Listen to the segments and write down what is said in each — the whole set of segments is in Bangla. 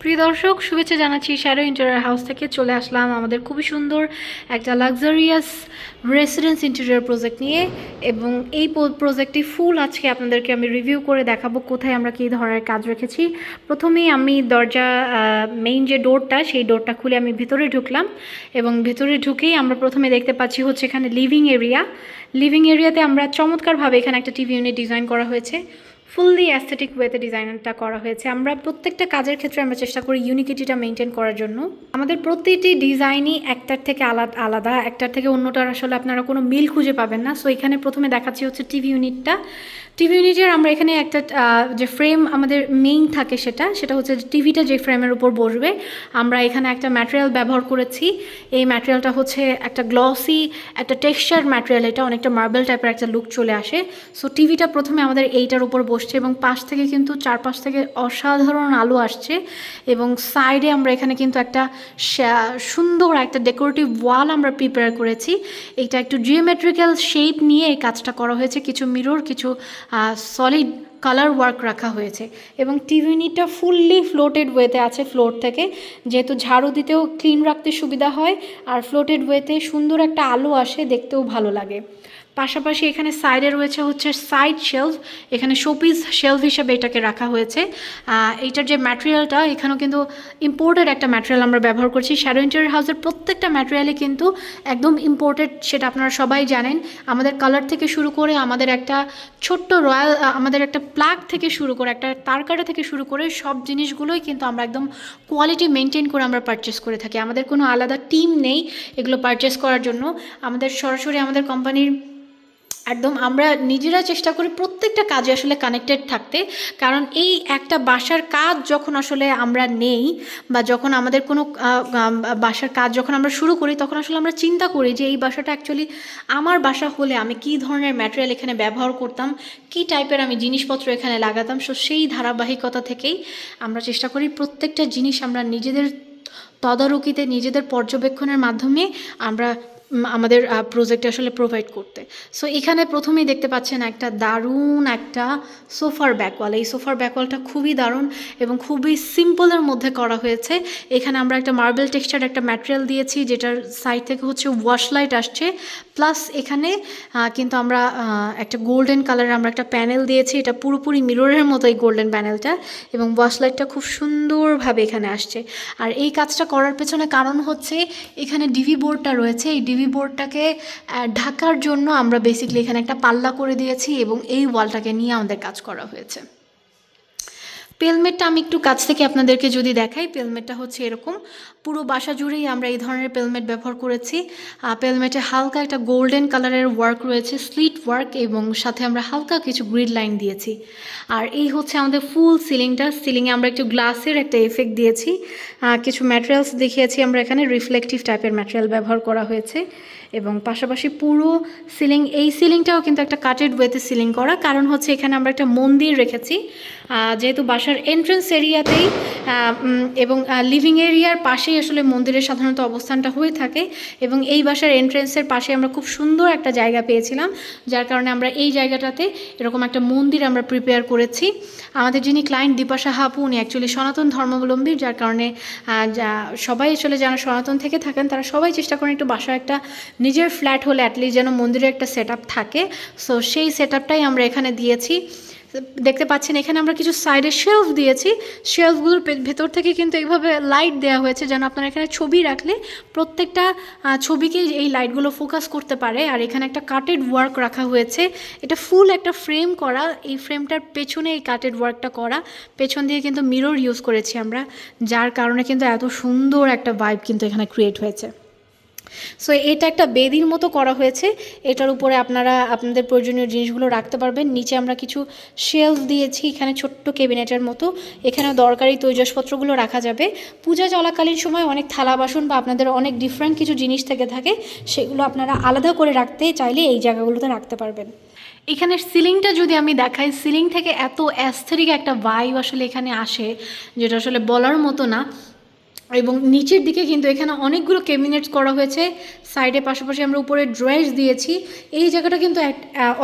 প্রিয় দর্শক, শুভেচ্ছা জানাচ্ছি শ্যাডো ইন্টেরিয়ার হাউস থেকে। চলে আসলাম আমাদের খুবই সুন্দর একটা লাক্সারিয়াস রেসিডেন্স ইন্টেরিয়ার প্রজেক্ট নিয়ে এবং এই প্রজেক্টটি ফুল আজকে আপনাদেরকে আমি রিভিউ করে দেখাবো কোথায় আমরা কী ধরনের কাজ রেখেছি। প্রথমেই আমি দরজা মেইন যে ডোরটা সেই ডোরটা খুলে আমি ভেতরে ঢুকলাম এবং ভেতরে ঢুকেই আমরা প্রথমে দেখতে পাচ্ছি হচ্ছে এখানে লিভিং এরিয়া লিভিং এরিয়াতে আমরা চমৎকারভাবে এখানে একটা টিভি ইউনিট ডিজাইন করা হয়েছে। ফুললি অ্যাস্থেটিক ওয়েতে ডিজাইনটা করা হয়েছে। আমরা প্রত্যেকটা কাজের ক্ষেত্রে আমরা চেষ্টা করি ইউনিকিটিটা মেনটেন করার জন্য। আমাদের প্রতিটি ডিজাইনই একটার থেকে আলাদা আলাদা, একটার থেকে অন্যটার আসলে আপনারা কোনো মিল খুঁজে পাবেন না। সো এখানে প্রথমে দেখাচ্ছি হচ্ছে টিভি ইউনিটটা টিভি ইউনিটের আমরা এখানে একটা যে ফ্রেম আমাদের মেইন থাকে সেটা সেটা হচ্ছে টিভিটা যে ফ্রেমের উপর বসবে, আমরা এখানে একটা ম্যাটেরিয়াল ব্যবহার করেছি। এই ম্যাটেরিয়ালটা হচ্ছে একটা গ্লসি একটা টেক্সচার ম্যাটেরিয়াল এটা অনেকটা মার্বেল টাইপের একটা লুক চলে আসে। সো টিভিটা প্রথমে আমাদের এইটার উপর বসছে এবং পাশ থেকে কিন্তু চারপাশ থেকে অসাধারণ আলো আসছে এবং সাইডে আমরা এখানে কিন্তু একটা সুন্দর একটা ডেকোরেটিভ ওয়াল আমরা প্রিপেয়ার করেছি। এটা একটু জিওমেট্রিক্যাল শেপ নিয়ে এই কাজটা করা হয়েছে। কিছু মিরর কিছু সলিড কালার ওয়ার্ক রাখা হয়েছে। এবং টিভি ইউনিটটা ফুললি ফ্লোটেড ওয়েতে আছে ফ্লোর থেকে। যেহেতু ঝাড়ু দিতেও ক্লিন রাখতে সুবিধা হয়, আর ফ্লোটেড ওয়েতে সুন্দর একটা আলো আসে, দেখতেও ভালো লাগে। পাশাপাশি এখানে সাইডে রয়েছে হচ্ছে সাইড শেলফ এখানে শোপিস শেলফ হিসেবে এটাকে রাখা হয়েছে। এইটার যে ম্যাটেরিয়ালটা এখানেও কিন্তু ইম্পোর্টেড একটা ম্যাটেরিয়াল আমরা ব্যবহার করছি। শ্যাডো ইন্টারিয়ার হাউসের প্রত্যেকটা ম্যাটেরিয়ালে কিন্তু একদম ইম্পোর্টেড সেটা আপনারা সবাই জানেন। আমাদের কালার থেকে শুরু করে আমাদের একটা ছোট্ট রয়্যাল আমাদের একটা প্লাগ থেকে শুরু করে, একটা তারকাটা থেকে শুরু করে সব জিনিসগুলোই কিন্তু আমরা একদম কোয়ালিটি মেনটেন করে আমরা পারচেস করে থাকি। আমাদের কোনো আলাদা টিম নেই এগুলো পারচেস করার জন্য। আমাদের সরাসরি আমাদের কোম্পানির একদম, আমরা নিজেরা চেষ্টা করি প্রত্যেকটা কাজে আসলে কানেক্টেড থাকতে। কারণ এই একটা বাসার কাজ যখন আসলে আমরা নেই বা যখন আমাদের কোনো বাসার কাজ যখন আমরা শুরু করি, তখন আসলে আমরা চিন্তা করি যে এই বাসাটা অ্যাকচুয়ালি আমার বাসা হলে আমি কী ধরনের ম্যাটেরিয়াল এখানে ব্যবহার করতাম, কী টাইপের আমি জিনিসপত্র এখানে লাগাতাম। সো সেই ধারাবাহিকতা থেকেই আমরা চেষ্টা করি প্রত্যেকটা জিনিস আমরা নিজেদের তদারকিতে, নিজেদের পর্যবেক্ষণের মাধ্যমে আমরা আমাদের প্রজেক্টে আসলে প্রোভাইড করতে। সো এখানে প্রথমেই দেখতে পাচ্ছেন একটা দারুণ একটা সোফার ব্যাকওয়াল এই সোফার ব্যাকওয়ালটা খুবই দারুণ এবং খুবই সিম্পলের মধ্যে করা হয়েছে। এখানে আমরা একটা মার্বেল টেক্সচার একটা ম্যাটেরিয়াল দিয়েছি, যেটার সাইড থেকে হচ্ছে ওয়াশ লাইট আসছে। প্লাস এখানে কিন্তু আমরা একটা গোল্ডেন কালারের আমরা একটা প্যানেল দিয়েছি। এটা পুরোপুরি মিররের মতো এই গোল্ডেন প্যানেলটা এবং ওয়াশ লাইটটা খুব সুন্দরভাবে এখানে আসছে। আর এই কাজটা করার পেছনে কারণ হচ্ছে, এখানে ডিভি বোর্ডটা রয়েছে। এই ডিভি বোর্ডটাকে ঢাকার জন্য আমরা বেসিক্যালি এখানে একটা পাল্লা করে দিয়েছি এবং এই ওয়ালটাকে নিয়ে আমাদের কাজ করা হয়েছে। পেলমেটটা আমি একটু কাছ থেকে আপনাদেরকে যদি দেখাই পেলমেটটা হচ্ছে এরকম। পুরো বাসা জুড়েই আমরা এই ধরনের পেলমেট ব্যবহার করেছি। পেলমেটে হালকা একটা গোল্ডেন কালারের ওয়ার্ক রয়েছে স্লিট ওয়ার্ক এবং সাথে আমরা হালকা কিছু গ্রিড লাইন দিয়েছি। আর এই হচ্ছে আমাদের ফুল সিলিংটা সিলিংয়ে আমরা একটু গ্লাসের একটা এফেক্ট দিয়েছি। কিছু ম্যাটেরিয়ালস দেখিয়েছি। আমরা এখানে রিফ্লেকটিভ টাইপের ম্যাটেরিয়াল ব্যবহার করা হয়েছে। এবং পাশাপাশি পুরো সিলিং, এই সিলিংটাও কিন্তু একটা কাটেড ওয়েতে সিলিং করা। কারণ হচ্ছে এখানে আমরা একটা মন্দির রেখেছি। যেহেতু বাসার এন্ট্রেন্স এরিয়াতেই এবং লিভিং এরিয়ার পাশেই আসলে মন্দিরের সাধারণত অবস্থানটা হয়ে থাকে। এবং এই বাসার এন্ট্রেন্সের পাশে আমরা খুব সুন্দর একটা জায়গা পেয়েছিলাম, যার কারণে আমরা এই জায়গাটাতে এরকম একটা মন্দির আমরা প্রিপেয়ার করেছি। আমাদের যিনি ক্লায়েন্ট দীপাশা হাপু উনি অ্যাকচুয়ালি সনাতন ধর্মাবলম্বী, যার কারণে যা, সবাই আসলে যারা সনাতন থেকে থাকেন, তারা সবাই চেষ্টা করেন একটু বাসার একটা নিজের ফ্ল্যাট হলে অ্যাটলিস্ট যেন মন্দিরে একটা সেট থাকে। সো সেই সেট আমরা এখানে দিয়েছি। দেখতে পাচ্ছেন, এখানে আমরা কিছু সাইডে শেলফ দিয়েছি। শেলফগুলোর ভেতর থেকে কিন্তু এইভাবে লাইট দেওয়া হয়েছে যেন আপনারা এখানে ছবি রাখলে প্রত্যেকটা ছবিকে এই লাইটগুলো ফোকাস করতে পারে। আর এখানে একটা কাটেড ওয়ার্ক রাখা হয়েছে। এটা ফুল একটা ফ্রেম করা। এই ফ্রেমটার পেছনে এই কাটেড ওয়ার্কটা করা। পেছন দিয়ে কিন্তু মিরর ইউজ করেছি আমরা, যার কারণে কিন্তু এত সুন্দর একটা ভাইব কিন্তু এখানে ক্রিয়েট হয়েছে। সো এটা একটা বেদির মতো করা হয়েছে। এটার উপরে আপনারা আপনাদের প্রয়োজনীয় জিনিসগুলো রাখতে পারবেন। নিচে আমরা কিছু শেলফ দিয়েছি, এখানে ছোট্ট কেবিনেটের মতো। এখানে দরকারি তৈজসপত্রগুলো রাখা যাবে। পূজা চলাকালীন সময় অনেক থালা বাসন বা আপনাদের অনেক ডিফারেন্ট কিছু জিনিস থেকে থাকে, সেগুলো আপনারা আলাদা করে রাখতে চাইলে এই জায়গাগুলোতে রাখতে পারবেন। এখানে সিলিংটা যদি আমি দেখাই, সিলিং থেকে এত অ্যাস্থেটিক একটা ভাইব আসলে এখানে আসে, যেটা আসলে বলার মতো না। এবং নিচের দিকে কিন্তু এখানে অনেকগুলো ক্যাবিনেটস করা হয়েছে। সাইডে পাশাপাশি আমরা উপরে ড্রয়েস দিয়েছি। এই জায়গাটা কিন্তু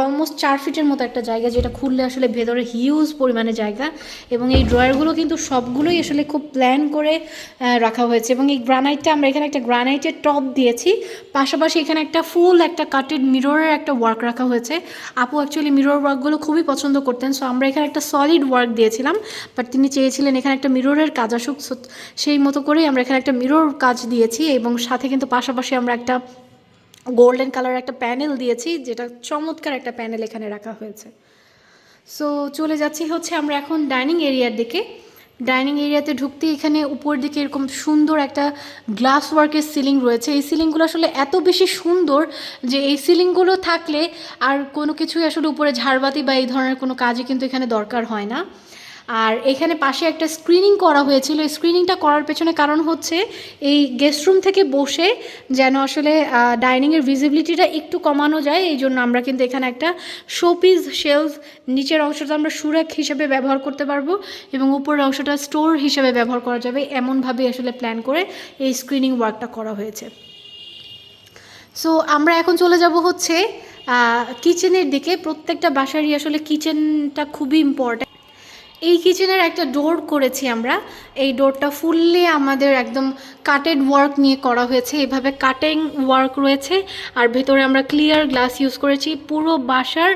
অলমোস্ট চার ফিটের মতো একটা জায়গা, যেটা খুললে আসলে ভেতরে হিউজ পরিমাণে জায়গা। এবং এই ড্রয়ারগুলো কিন্তু সবগুলোই আসলে খুব প্ল্যান করে রাখা হয়েছে। এবং এই গ্রানাইটটা আমরা এখানে একটা গ্রানাইটের টপ দিয়েছি। পাশাপাশি এখানে একটা ফুল একটা কাটেড মিররের একটা ওয়ার্ক রাখা হয়েছে। আপু অ্যাকচুয়ালি মিরর ওয়ার্কগুলো খুবই পছন্দ করতেন। সো আমরা এখানে একটা সলিড ওয়ার্ক দিয়েছিলাম। বাট তিনি চেয়েছিলেন এখানে একটা মিররের কাজ আসুক। সেই মতো করেই আমরা এখানে একটা মিরর কাজ দিয়েছি এবং সাথে কিন্তু পাশাপাশি আমরা একটা গোল্ডেন কালার একটা প্যানেল দিয়েছি, যেটা চমৎকার একটা প্যানেল এখানে রাখা হয়েছে। সো চলে যাচ্ছি হচ্ছে আমরা এখন ডাইনিং এরিয়ার দিকে। ডাইনিং এরিয়াতে ঢুকতে এখানে উপর দিকে এরকম সুন্দর একটা গ্লাস ওয়ার্কের সিলিং রয়েছে। এই সিলিংগুলো আসলে এত বেশি সুন্দর যে এই সিলিংগুলো থাকলে আর কোনো কিছুই আসলে উপরে ঝাড়বাতি বা এই ধরনের কোনো কাজই কিন্তু এখানে দরকার হয় না। আর এখানে পাশে একটা স্ক্রিনিং করা হয়েছিল। এই স্ক্রিনিংটা করার পেছনে কারণ হচ্ছে এই গেস্ট রুম থেকে বসে যেন আসলে ডাইনিংয়ের ভিজিবিলিটিটা একটু কমানো যায়। এই জন্য আমরা কিন্তু এখানে একটা শোপিস শেলফ নিচের অংশটা আমরা সুরাক হিসেবে ব্যবহার করতে পারব এবং উপরের অংশটা স্টোর হিসেবে ব্যবহার করা যাবে এমনভাবে আসলে প্ল্যান করে এই স্ক্রিনিং ওয়ার্কটা করা হয়েছে। সো আমরা এখন চলে যাব হচ্ছে কিচেনের দিকে। প্রত্যেকটা বাসারই আসলে কিচেনটা খুবই ইম্পর্ট্যান্ট এই কিচেনের একটা ডোর করেছি আমরা। এই ডোরটা ফুললি আমাদের একদম কাটেড ওয়ার্ক নিয়ে করা হয়েছে। এভাবে কাটিং ওয়ার্ক রয়েছে। আর ভেতরে আমরা ক্লিয়ার গ্লাস ইউজ করেছি। পুরো বাসার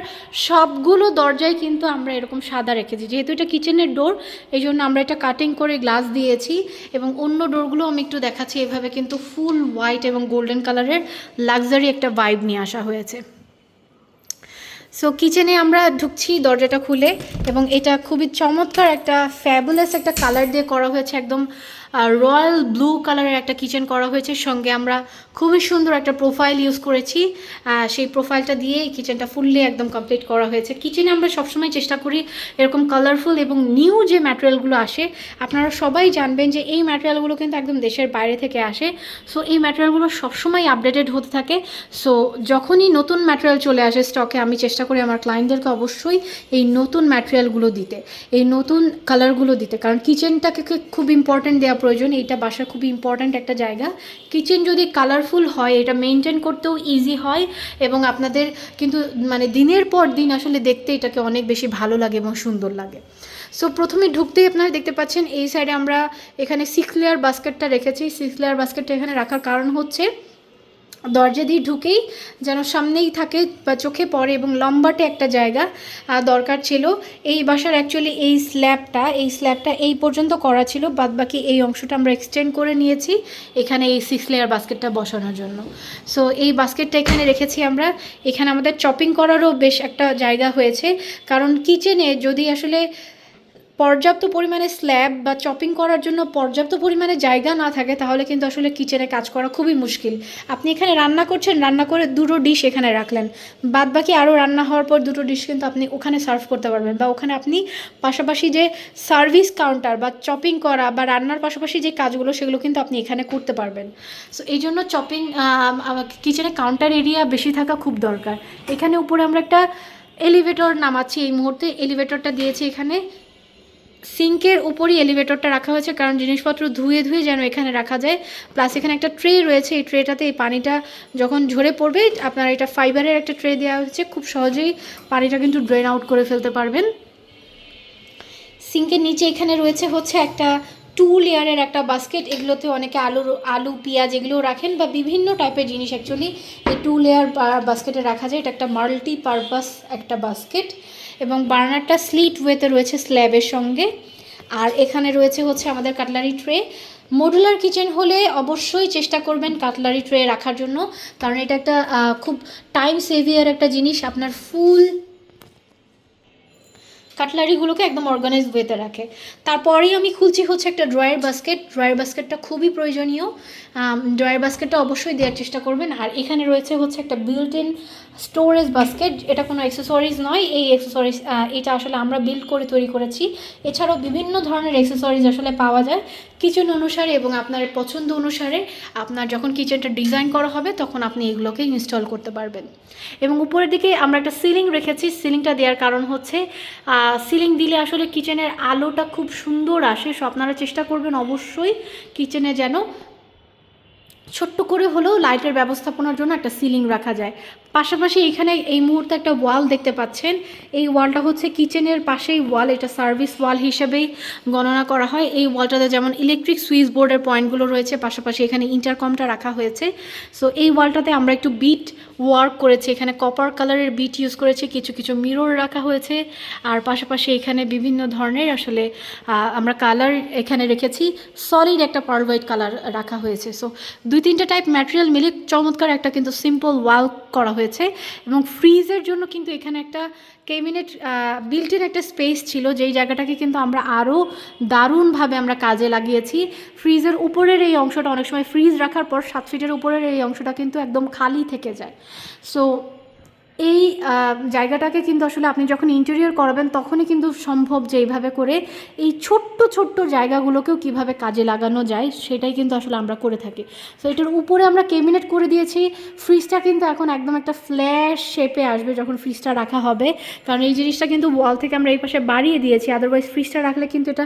সবগুলো দরজায় কিন্তু আমরা এরকম সাদা রেখেছি। যেহেতু এটা কিচেনের ডোর এই জন্য আমরা এটা কাটিং করে গ্লাস দিয়েছি। এবং অন্য ডোরগুলো আমি একটু দেখাচ্ছি। এভাবে কিন্তু ফুল হোয়াইট এবং গোল্ডেন কালারের লাক্সারি একটা ভাইব নিয়ে আসা হয়েছে। সো কিচেনে আমরা ঢুকছি দরজাটা খুলে এবং এটা খুবই চমৎকার একটা ফ্যাবুলাস একটা কালার দিয়ে করা হয়েছে, একদম রয়্যাল ব্লু কালারের একটা কিচেন করা হয়েছে, সঙ্গে আমরা খুবই সুন্দর একটা প্রোফাইল ইউজ করেছি। সেই প্রোফাইলটা দিয়ে এই কিচেনটা ফুললি একদম কমপ্লিট করা হয়েছে। কিচেনে আমরা সবসময় চেষ্টা করি এরকম কালারফুল এবং নিউ যে ম্যাটেরিয়ালগুলো আসে, আপনারা সবাই জানবেন যে এই ম্যাটেরিয়ালগুলো কিন্তু একদম দেশের বাইরে থেকে আসে। সো এই ম্যাটেরিয়ালগুলো সবসময় আপডেটেড হতে থাকে। সো যখনই নতুন ম্যাটেরিয়াল চলে আসে স্টকে আমি চেষ্টা করি আমার ক্লায়েন্টদেরকে অবশ্যই এই নতুন ম্যাটেরিয়ালগুলো দিতে, এই নতুন কালারগুলো দিতে। কারণ কিচেনটাকে খুব ইম্পর্ট্যান্ট দেওয়া প্রয়োজন, এইটা বাসার খুবই ইম্পর্ট্যান্ট একটা জায়গা। কিচেন যদি কালারফুল হয়, এটা মেনটেন করতেও ইজি হয় এবং আপনাদের কিন্তু মানে দিনের পর দিন আসলে দেখতে এটাকে অনেক বেশি ভালো লাগে এবং সুন্দর লাগে। সো প্রথমে ঢুকতেই আপনারা দেখতে পাচ্ছেন, এই সাইডে আমরা এখানে সিক্স লেয়ার বাস্কেটটা রেখেছি। সিক্স লেয়ার বাস্কেটটা এখানে রাখার কারণ হচ্ছে দরজা দিয়ে ঢুকেই যেন সামনেই থাকে বা চোখে পড়ে এবং লম্বাটে একটা জায়গা দরকার ছিল। এই বাসার অ্যাকচুয়ালি এই স্ল্যাবটা এই স্ল্যাবটা এই পর্যন্ত করা ছিল। বাদ বাকি এই অংশটা আমরা এক্সটেন্ড করে নিয়েছি এখানে এই সিক্স লেয়ার বাস্কেটটা বসানোর জন্য। সো এই বাস্কেটটা এখানে রেখেছি আমরা। এখানে আমাদের চপিং করারও বেশ একটা জায়গা হয়েছে। কারণ কিচেনে যদি আসলে পর্যাপ্ত পরিমাণে স্ল্যাব বা চপিং করার জন্য পর্যাপ্ত পরিমাণে জায়গা না থাকে, তাহলে কিন্তু আসলে কিচেনে কাজ করা খুবই মুশকিল। আপনি এখানে রান্না করছেন, রান্না করে দুটো ডিশ এখানে রাখলেন। বাদ বাকি আরও রান্না হওয়ার পর দুটো ডিশ কিন্তু আপনি ওখানে সার্ভ করতে পারবেন বা ওখানে আপনি পাশাপাশি যে সার্ভিস কাউন্টার বা চপিং করা বা রান্নার পাশাপাশি যে কাজগুলো, সেগুলো কিন্তু আপনি এখানে করতে পারবেন। সো এই জন্য চপিং কিচেনে কাউন্টার এরিয়া বেশি থাকা খুব দরকার। এখানে উপরে আমরা একটা এলিভেটর নামাচ্ছি। এই মুহূর্তে এলিভেটরটা দিয়েছি এখানে। সিঙ্কের উপরই এলিভেটরটা রাখা হয়েছে, কারণ জিনিসপত্র ধুয়ে ধুয়ে যেন এখানে রাখা যায়। প্লাস এখানে একটা ট্রে রয়েছে, এই ট্রেটাতে এই পানিটা যখন ঝরে পড়বে, আপনার এটা ফাইবারের একটা ট্রে দেওয়া হয়েছে, খুব সহজেই পানিটা কিন্তু ড্রেন আউট করে ফেলতে পারবেন। সিঙ্কের নিচে এখানে রয়েছে হচ্ছে একটা টু লেয়ারের একটা বাস্কেট এগুলোতে অনেকে আলু আলু, পেঁয়াজ এগুলোও রাখেন বা বিভিন্ন টাইপের জিনিস অ্যাকচুয়ালি এই টু লেয়ার বাস্কেটে রাখা যায়। এটা একটা মাল্টি পারপাস একটা বাস্কেট এবং বার্নারটা স্লিট ওয়েতে রয়েছে স্ল্যাবের সঙ্গে। আর এখানে রয়েছে হচ্ছে আমাদের কাটলারি ট্রে মডুলার কিচেন হলে অবশ্যই চেষ্টা করবেন কাটলারি ট্রে রাখার জন্য। কারণ এটা একটা খুব টাইম সেভিয়ার একটা জিনিস। আপনার ফুল কাটলারিগুলোকে একদম অর্গানাইজ ওয়েতে রাখে। তারপরেই আমি খুলছি হচ্ছে একটা ড্রয়ার বাস্কেট ড্রয়ার বাস্কেটটা খুবই প্রয়োজনীয়। ড্রয়ার বাস্কেটটা অবশ্যই দেওয়ার চেষ্টা করবেন। আর এখানে রয়েছে হচ্ছে একটা বিল্ট ইন স্টোরেজ বাস্কেট এটা কোনো অ্যাক্সেসরিজ নয়। এই অ্যাক্সেসরিজ এটা আসলে আমরা বিল্ড করে তৈরি করেছি। এছাড়াও বিভিন্ন ধরনের অ্যাক্সেসরিজ আসলে পাওয়া যায়। কিচেন অনুসারে এবং আপনার পছন্দ অনুসারে আপনার যখন কিচেনটা ডিজাইন করা হবে, তখন আপনি এগুলোকে ইনস্টল করতে পারবেন। এবং উপরের দিকে আমরা একটা সিলিং রেখেছি। সিলিংটা দেওয়ার কারণ হচ্ছে সিলিং দিলে আসলে কিচেনের আলোটা খুব সুন্দর আসে। সো আপনারা চেষ্টা করবেন অবশ্যই কিচেনে যেন ছোট্ট করে হলেও লাইটের ব্যবস্থাপনার জন্য একটা সিলিং রাখা যায়। পাশাপাশি এখানে এই মুহূর্তে একটা ওয়াল দেখতে পাচ্ছেন। এই ওয়ালটা হচ্ছে কিচেনের পাশেই ওয়াল, এটা সার্ভিস ওয়াল হিসেবেই গণনা করা হয়। এই ওয়ালটাতে যেমন ইলেকট্রিক সুইচ বোর্ডের পয়েন্টগুলো রয়েছে, পাশাপাশি এখানে ইন্টারকমটা রাখা হয়েছে। সো এই ওয়ালটাতে আমরা একটু বিট ওয়ার্ক করেছি। এখানে কপার কালারের বিট ইউজ করেছি, কিছু কিছু মিরর রাখা হয়েছে। আর পাশাপাশি এখানে বিভিন্ন ধরনের আসলে আমরা কালার এখানে রেখেছি। সলিড একটা পার হোয়াইট কালার রাখা হয়েছে। সো দুই তিনটা টাইপ ম্যাটেরিয়াল মিলে চমৎকার একটা কিন্তু সিম্পল ওয়াল করা হয়েছে এবং ফ্রিজের জন্য কিন্তু এখানে একটা কেবিনেট বিল্ট ইন একটা স্পেস ছিল, যেই জায়গাটাকে কিন্তু আমরা আরও দারুণভাবে আমরা কাজে লাগিয়েছি। ফ্রিজের উপরের এই অংশটা অনেক সময় ফ্রিজ রাখার পর সাত ফিটের উপরের এই অংশটা কিন্তু একদম খালি থেকে যায়। সো এই জায়গাটাকে কিন্তু আসলে আপনি যখন ইন্টেরিয়র করাবেন, তখনই কিন্তু সম্ভব যে এইভাবে করে এই ছোট্ট ছোট্ট জায়গাগুলোকেও কীভাবে কাজে লাগানো যায়, সেটাই কিন্তু আসলে আমরা করে থাকি। সো এটার উপরে আমরা কেবিনেট করে দিয়েছি। ফ্রিজটা কিন্তু এখন একদম একটা ফ্ল্যাশ শেপে আসবে যখন ফ্রিজটা রাখা হবে। কারণ এই জিনিসটা কিন্তু ওয়াল থেকে আমরা এই পাশে বাড়িয়ে দিয়েছি আদারওয়াইজ ফ্রিজটা রাখলে কিন্তু এটা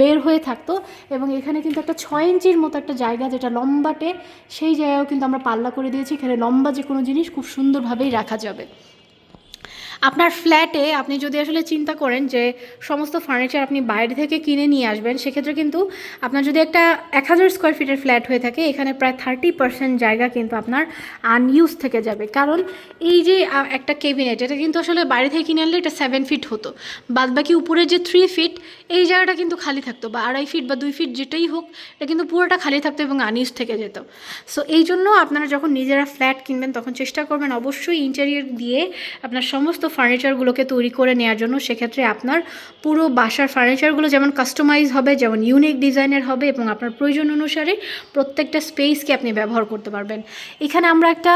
বের হয়ে থাকতো। এবং এখানে কিন্তু একটা ছয় ইঞ্চির মতো একটা জায়গা যেটা লম্বাটে, সেই জায়গাও কিন্তু আমরা পাল্লা করে দিয়েছি। এখানে লম্বা যে কোনো জিনিস খুব সুন্দরভাবেই রাখা যাবে। আপনার ফ্ল্যাটে আপনি যদি আসলে চিন্তা করেন যে সমস্ত ফার্নিচার আপনি বাইরে থেকে কিনে নিয়ে আসবেন, সেক্ষেত্রে কিন্তু আপনার যদি একটা এক হাজার স্কোয়ার ফিটের ফ্ল্যাট হয়ে থাকে, এখানে প্রায় থার্টি পার্সেন্ট জায়গা কিন্তু আপনার আনইউজ থেকে যাবে। কারণ এই যে একটা কেবিনেট এটা কিন্তু আসলে বাইরে থেকে কিনে আনলে এটা সেভেন ফিট হতো। বাদ বাকি উপরের যে থ্রি ফিট এই জায়গাটা কিন্তু খালি থাকতো, বা আড়াই ফিট বা দুই ফিট যেটাই হোক, এটা কিন্তু পুরোটা খালি থাকতো এবং আনইউজ থেকে যেত। সো এই জন্য আপনারা যখন নিজেরা ফ্ল্যাট কিনবেন, তখন চেষ্টা করবেন অবশ্যই ইন্টেরিয়র দিয়ে আপনার সমস্ত ফার্নিচারগুলোকে তৈরি করে নেওয়ার জন্য সেক্ষেত্রে আপনার পুরো বাসার ফার্নিচারগুলো যেমন কাস্টমাইজ হবে, যেমন ইউনিক ডিজাইনের হবে এবং আপনার প্রয়োজন অনুসারে প্রত্যেকটা স্পেসকে আপনি ব্যবহার করতে পারবেন। এখানে আমরা একটা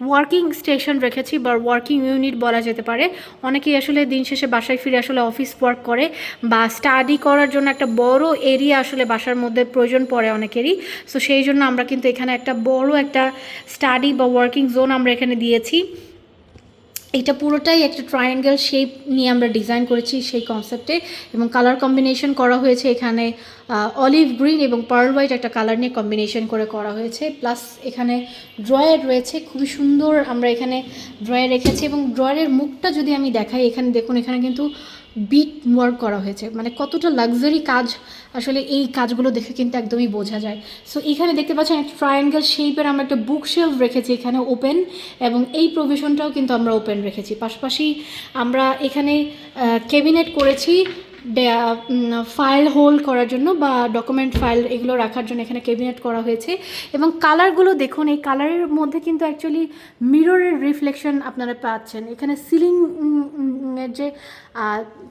ওয়ার্কিং স্টেশন রেখেছি বা ওয়ার্কিং ইউনিট বলা যেতে পারে। অনেকেই আসলে দিন শেষে বাসায় ফিরে আসলে অফিস ওয়ার্ক করে বা স্টাডি করার জন্য একটা বড় এরিয়া আসলে বাসার মধ্যে প্রয়োজন পড়ে অনেকেরই। সো সেই জন্য আমরা কিন্তু এখানে একটা বড় একটা স্টাডি বা ওয়ার্কিং জোন আমরা এখানে দিয়েছি। এটা পুরোটাই একটা ট্রায়াঙ্গেল শেপ নিয়ে আমরা ডিজাইন করেছি সেই কনসেপ্টে এবং কালার কম্বিনেশন করা হয়েছে এখানে অলিভ গ্রিন এবং পার্ল হোয়াইট একটা কালার নিয়ে কম্বিনেশন করে করা হয়েছে। প্লাস এখানে ড্রয়ার রয়েছে, খুবই সুন্দর আমরা এখানে ড্রয়ার রেখেছি এবং ড্রয়ারের মুখটা যদি আমি দেখাই, এখানে দেখুন, এখানে কিন্তু বিট ওয়ার্ক করা হয়েছে। মানে কতটা লাক্সারি কাজ আসলে এই কাজগুলো দেখে কিন্তু একদমই বোঝা যায়। সো এখানে দেখতে পাচ্ছেন একটা ট্রায়াঙ্গেল শেপের আমরা একটা বুক শেলফ রেখেছি এখানে ওপেন এবং এই প্রভিশনটাও কিন্তু আমরা ওপেন রেখেছি। পাশাপাশি আমরা এখানে ক্যাবিনেট করেছি ফাইল হোল্ড করার জন্য বা ডকুমেন্ট ফাইল এগুলো রাখার জন্য এখানে ক্যাবিনেট করা হয়েছে। এবং কালারগুলো দেখুন, এই কালারের মধ্যে কিন্তু অ্যাকচুয়ালি মিররের রিফ্লেকশন আপনারা পাচ্ছেন। এখানে সিলিং এর যে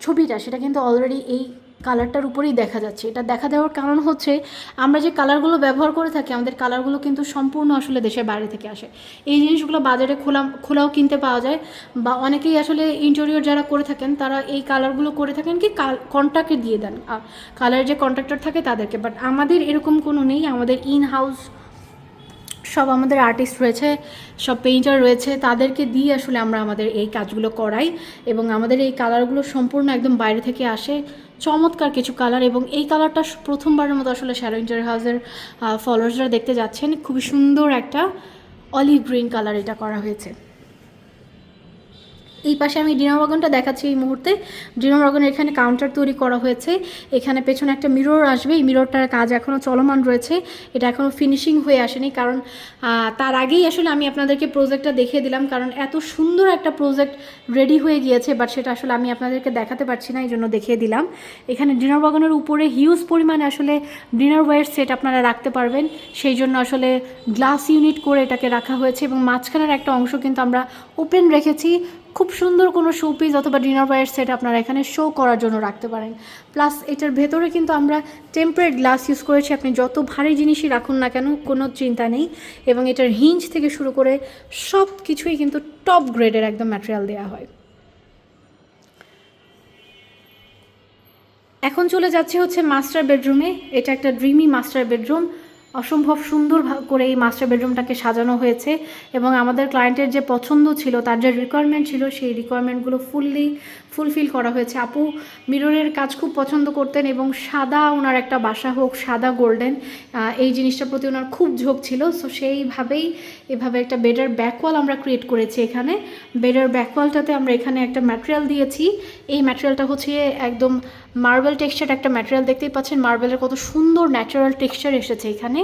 ছবিটা, সেটা কিন্তু অলরেডি এই কালারটার উপরেই দেখা যাচ্ছে। এটা দেখা দেওয়ার কারণ হচ্ছে, আমরা যে কালারগুলো ব্যবহার করে থাকি, আমাদের কালারগুলো কিন্তু সম্পূর্ণ আসলে দেশের বাইরে থেকে আসে। এই জিনিসগুলো বাজারে খোলা, খোলাও কিনতে পাওয়া যায় বা অনেকেই আসলে ইন্টেরিয়র যারা করে থাকেন, তারা এই কালারগুলো করে থাকেন কি কন্ট্রাক্টে দিয়ে দেন। কালারের যে কন্ট্রাক্টর থাকে তাদেরকে। বাট আমাদের এরকম কোনো নেই, আমাদের ইন হাউস সব আমাদের আর্টিস্ট রয়েছে, সব পেইন্টার রয়েছে, তাদেরকে দিয়ে আসলে আমরা আমাদের এই কাজগুলো করাই এবং আমাদের এই কালারগুলো সম্পূর্ণ একদম বাইরে থেকে আসে। চমৎকার কিছু কালার এবং এই কালারটা প্রথমবারের মতো আসলে শ্যারো ইন্টার হাউসের ফলোয়ার্সরা দেখতে যাচ্ছেন। খুবই সুন্দর একটা অলিভ গ্রিন কালার এটা করা হয়েছে। এই পাশে আমি ডিনার ওয়াগনটা দেখাচ্ছি এই মুহূর্তে। ডিনার ওয়াগনের এখানে কাউন্টার তৈরি করা হয়েছে। এখানে পেছনে একটা মিরর আসবে। এই মিররটার কাজ এখনও চলমান রয়েছে। এটা এখনও ফিনিশিং হয়ে আসেনি কারণ তার আগেই আসলে আমি আপনাদেরকে প্রজেক্টটা দেখিয়ে দিলাম কারণ এত সুন্দর একটা প্রজেক্ট রেডি হয়ে গিয়েছে বাট সেটা আসলে আমি আপনাদেরকে দেখাতে পারছি না এই জন্য দেখিয়ে দিলাম। এখানে ডিনার ওয়াগনের উপরে হিউজ পরিমাণে আসলে ডিনার ওয়্যার সেট আপনারা রাখতে পারবেন। সেই জন্য আসলে গ্লাস ইউনিট করে এটাকে রাখা হয়েছে এবং মাঝখানের একটা অংশ কিন্তু আমরা ওপেন রেখেছি। খুব সুন্দর কোনো শোপিস অথবা ডিনার ওয়্যার সেট আপনারা এখানে শো করার জন্য রাখতে পারেন। প্লাস এটার ভেতরে কিন্তু আমরা টেম্পারেট গ্লাস ইউজ করেছি। আপনি যত ভারী জিনিসই রাখুন না কেন, কোনো চিন্তা নেই। এবং এটার হিঞ্জ থেকে শুরু করে সব কিছুই কিন্তু টপ গ্রেডের একদম ম্যাটেরিয়াল দেওয়া হয়। এখন চলে যাচ্ছে হচ্ছে মাস্টার বেডরুমে এটা একটা ড্রিমি মাস্টার বেডরুম অসম্ভব সুন্দর করে এই মাস্টার বেডরুমটাকে সাজানো হয়েছে এবং আমাদের ক্লায়েন্টের যে পছন্দ ছিল, তার যে রিকোয়ারমেন্ট ছিল, সেই রিকোয়ারমেন্টগুলো ফুললি ফুলফিল করা হয়েছে। আপু মিররের কাজ খুব পছন্দ করতেন এবং সাদা ওনার একটা বাসা হোক, সাদা গোল্ডেন এই জিনিসটার প্রতি ওনার খুব ঝোঁক ছিল। সো সেইভাবেই এভাবে একটা বেডের ব্যাকওয়াল আমরা ক্রিয়েট করেছি এখানে। বেডের ব্যাকওয়ালটাতে আমরা এখানে একটা ম্যাটেরিয়াল দিয়েছি। এই ম্যাটেরিয়ালটা হচ্ছে একদম মার্বেল টেক্সচার একটা ম্যাটেরিয়াল দেখতেই পাচ্ছেন। মার্বেলের কত সুন্দর ন্যাচারাল টেক্সচার এসেছে এখানে।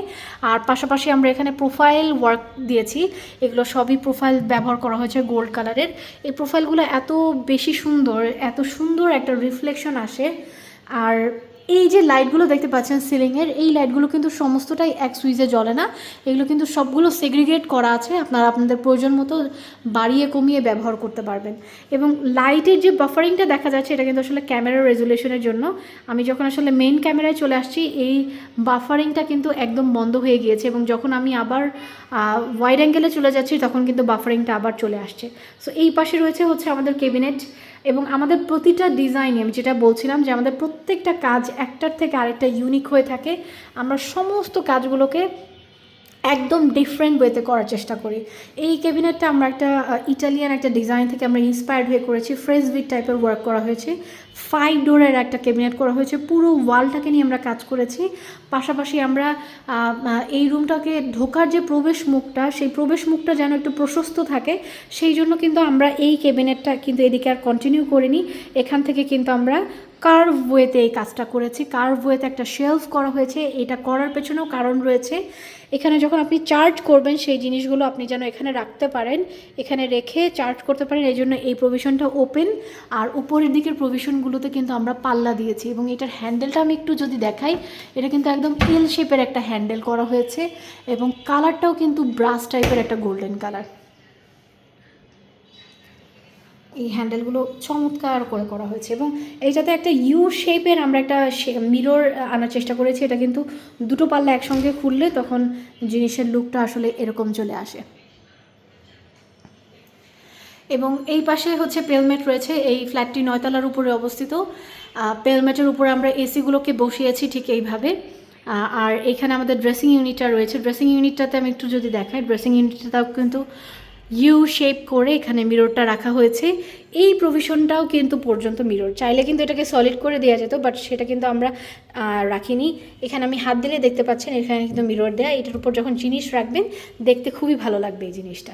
আর পাশাপাশি আমরা এখানে প্রোফাইল ওয়ার্ক দিয়েছি। এগুলো সবই প্রোফাইল ব্যবহার করা হয়েছে গোল্ড কালারের এই প্রোফাইলগুলো এত বেশি সুন্দর, এত সুন্দর একটা রিফ্লেকশন আসে। আর এই যে লাইটগুলো দেখতে পাচ্ছেন সিলিংয়ের এই লাইটগুলো কিন্তু সমস্তটাই এক সুইচে জ্বলে না। এগুলো কিন্তু সবগুলো সেগ্রিগেট করা আছে, আপনারা আপনাদের প্রয়োজন মতো বাড়িয়ে কমিয়ে ব্যবহার করতে পারবেন। এবং লাইটের যে বাফারিংটা দেখা যাচ্ছে, এটা কিন্তু আসলে ক্যামেরার রেজুলেশনের জন্য। আমি যখন আসলে মেন ক্যামেরায় চলে আসছি, এই বাফারিংটা কিন্তু একদম বন্ধ হয়ে গিয়েছে এবং যখন আমি আবার ওয়াইড অ্যাঙ্গেলে চলে যাচ্ছি, তখন কিন্তু বাফারিংটা আবার চলে আসছে। সো এই পাশে রয়েছে হচ্ছে আমাদের কেবিনেট এবং আমাদের প্রতিটা ডিজাইনে আমি যেটা বলছিলাম যে আমাদের প্রত্যেকটা কাজ একটার থেকে আরেকটা ইউনিক হয়ে থাকে, আমরা সমস্ত কাজগুলোকে একদম ডিফারেন্ট ওয়েতে করার চেষ্টা করি। এই ক্যাবিনেটটা আমরা একটা ইটালিয়ান একটা ডিজাইন থেকে আমরা ইন্সপায়ার্ড হয়ে করেছি ফ্রেশ টাইপের ওয়ার্ক করা হয়েছে। ফাইভ ডোরের একটা ক্যাবিনেট করা হয়েছে। পুরো ওয়ালটাকে নিয়ে আমরা কাজ করেছি। পাশাপাশি আমরা এই রুমটাকে ঢোকার যে প্রবেশ মুখটা, সেই প্রবেশ মুখটা যেন একটু প্রশস্ত থাকে, সেই জন্য কিন্তু আমরা এই ক্যাবিনেটটা কিন্তু এদিকে আর কন্টিনিউ করিনি। এখান থেকে কিন্তু আমরা কার্ভ ওয়েতে এই কাজটা করেছি। কার্ভ ওয়েতে একটা শেলফ করা হয়েছে। এটা করার পেছনেও কারণ রয়েছে। এখানে যখন আপনি চার্জ করবেন, সেই জিনিসগুলো আপনি যেন এখানে রাখতে পারেন, এখানে রেখে চার্জ করতে পারেন, এই জন্য এই প্রভিশনটা ওপেন আর উপরের দিকের প্রভিশনগুলোতে কিন্তু আমরা পাল্লা দিয়েছি এবং এটার হ্যান্ডেলটা আমি একটু যদি দেখাই, এটা কিন্তু একদম এল শেপের একটা হ্যান্ডেল করা হয়েছে এবং কালারটাও কিন্তু ব্রাশ টাইপের একটা গোল্ডেন কালার এই হ্যান্ডেলগুলো চমৎকার করে করা হয়েছে এবং এইটাতে একটা ইউ শেপের আমরা একটা মিরর আনার চেষ্টা করেছি, এটা কিন্তু দুটো পাল্লা একসঙ্গে খুললে তখন জিনিসের লুকটা আসলে এরকম চলে আসে। এবং এই পাশে হচ্ছে পেলমেট রয়েছে, এই ফ্ল্যাটটি নয়তলার উপরে অবস্থিত। পেলমেটের উপরে আমরা এসিগুলোকে বসিয়েছি ঠিক এইভাবে। আর এখানে আমাদের ড্রেসিং ইউনিটটা রয়েছে। ড্রেসিং ইউনিটটাতে আমি একটু যদি দেখাই, ড্রেসিং ইউনিটটাও কিন্তু ইউ শেপ করে এখানে মিররটা রাখা হয়েছে। এই প্রভিশনটাও কিন্তু পর্যন্ত মিরর চাইলে কিন্তু এটাকে সলিড করে দেওয়া যেত বাট সেটা কিন্তু আমরা রাখিনি। এখানে আমি হাত দিলে দেখতে পাচ্ছেন, এখানে কিন্তু মিরর দেয়া। এটার উপর যখন জিনিস রাখবেন, দেখতে খুবই ভালো লাগবে এই জিনিসটা।